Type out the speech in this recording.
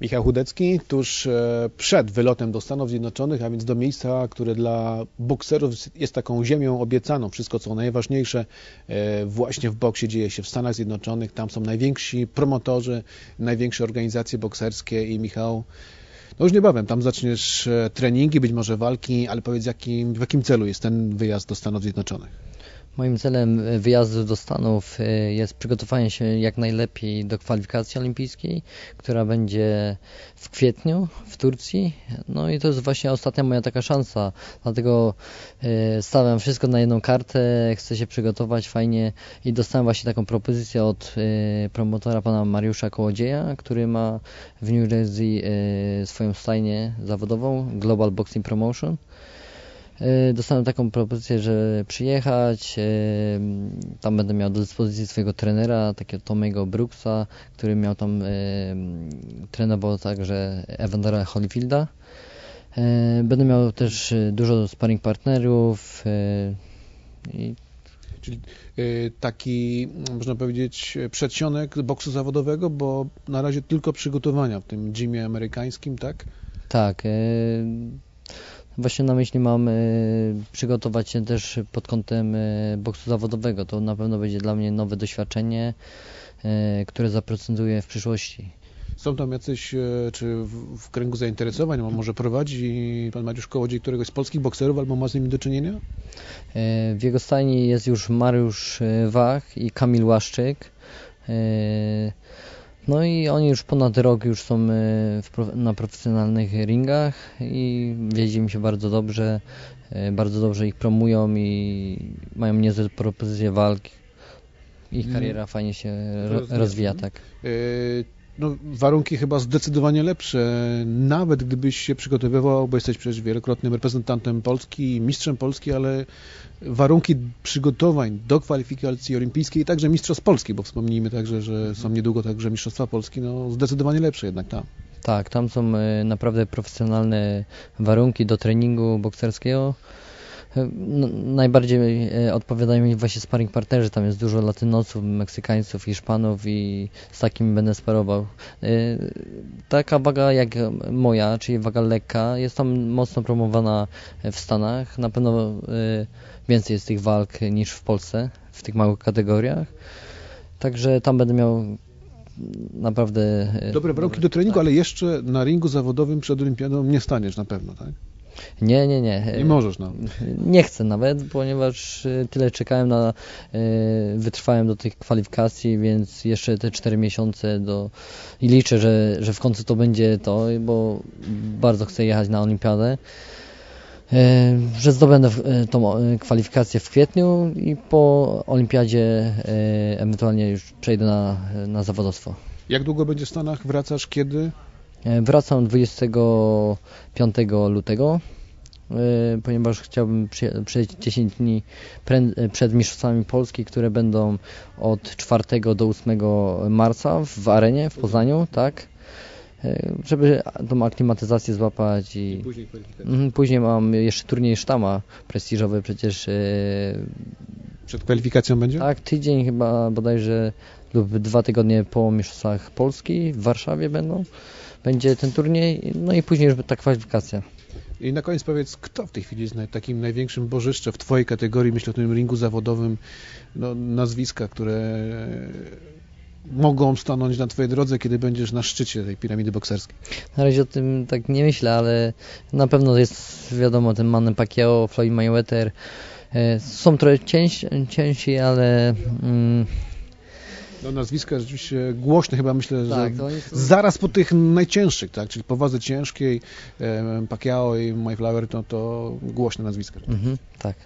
Michał Chudecki tuż e, przed wylotem do Stanów Zjednoczonych, a więc do miejsca, które dla bokserów jest taką ziemią obiecaną. Wszystko, co najważniejsze e, właśnie w boksie dzieje się w Stanach Zjednoczonych. Tam są najwięksi promotorzy, największe organizacje bokserskie i Michał, no już niebawem, tam zaczniesz e, treningi, być może walki, ale powiedz, jakim, w jakim celu jest ten wyjazd do Stanów Zjednoczonych? Moim celem e, wyjazdu do Stanów e, jest przygotowanie się jak najlepiej do kwalifikacji olimpijskiej, która będzie w kwietniu w Turcji. No i to jest właśnie ostatnia moja taka szansa, dlatego e, stawiam wszystko na jedną kartę, chcę się przygotować fajnie i dostałem właśnie taką propozycję od promotora pana Mariusza Kołodzieja, który ma w New Jersey swoją stajnię zawodową Global Boxing Promotion. E, dostałem taką propozycję, że przyjechać, e, tam będę miał do dyspozycji swojego trenera, takiego Tomego Brooksa, który miał tam, e, trenował także Evandera Holyfielda. Będę miał też dużo sparring partnerów i Czyli taki, można powiedzieć, przedsionek boksu zawodowego, bo na razie tylko przygotowania w tym gymie amerykańskim, tak? Tak. Właśnie na myśli mam przygotować się też pod kątem e, boksu zawodowego. To na pewno będzie dla mnie nowe doświadczenie, e, które zaprocentuje w przyszłości. Są tam jacyś, czy w kręgu zainteresowań, może prowadzi pan Mariusz Kołodziej któregoś z polskich bokserów, albo ma z nimi do czynienia? W jego stajni jest już Mariusz Wach i Kamil Łaszczyk. No i oni już ponad rok już są e, na profesjonalnych ringach i wiedzie mi się bardzo dobrze, e, bardzo dobrze ich promują i mają niezłe propozycje walki. Ich mm. kariera fajnie się rozwija, tak. E, no, warunki chyba zdecydowanie lepsze. Nawet gdybyś się przygotowywał, bo jesteś przecież wielokrotnym reprezentantem Polski, mistrzem Polski, ale warunki przygotowań do kwalifikacji olimpijskiej i także mistrzostw Polski, bo wspomnijmy także, że są niedługo także mistrzostwa Polski, no zdecydowanie lepsze jednak tam. Tak, tam są e, naprawdę profesjonalne warunki do treningu bokserskiego. No, najbardziej e, odpowiadają mi właśnie sparring partnerzy, tam jest dużo latynosów, meksykańców, hiszpanów i z takimi będę sparował. E, taka waga jak moja, czyli waga lekka, jest tam mocno promowana w Stanach. Na pewno e, więcej jest tych walk niż w Polsce, w tych małych kategoriach. Także tam będę miał naprawdę... Dobre warunki do treningu, tak. ale jeszcze na ringu zawodowym przed olimpiadą nie staniesz na pewno, tak? Nie, nie, nie. Nie możesz no. Nie chcę nawet, ponieważ y, tyle czekałem na, y, wytrwałem do tych kwalifikacji, więc jeszcze te 4 miesiące do i liczę, że, że w końcu to będzie to, bo bardzo chcę jechać na olimpiadę y, że zdobędę tą kwalifikację w kwietniu i po olimpiadzie ewentualnie już przejdę na, na zawodowstwo. Jak długo będzie w Stanach? Wracasz kiedy? E, wracam 25 lutego, e, ponieważ chciałbym przejść 10 dni e, przed Mistrzostwami Polski, które będą od 4 do 8 marca w arenie w Poznaniu, tak? Żeby tą aklimatyzację złapać i, I później, mhm, później mam jeszcze turniej sztama prestiżowy przecież. Przed kwalifikacją będzie? Tak, tydzień chyba bodajże lub dwa tygodnie po Mistrzostwach Polski w Warszawie będą będzie ten turniej, no i później już ta kwalifikacja. I na koniec powiedz, kto w tej chwili jest takim największym bożyszczem w Twojej kategorii, myślę o tym ringu zawodowym, no, nazwiska, które mogą stanąć na Twojej drodze, kiedy będziesz na szczycie tej piramidy bokserskiej? Na razie o tym tak nie myślę, ale na pewno jest wiadomo ten Manny Pacquiao, Floyd Mayweather. E, są trochę ciężsi, ciężsi ale... Mm, no, nazwiska rzeczywiście głośne chyba myślę, tak, że zaraz po tych najcięższych, tak, czyli powadze ciężkiej, e, Pacquiao i Mayflower to, to głośne nazwiska. Mhm, tak.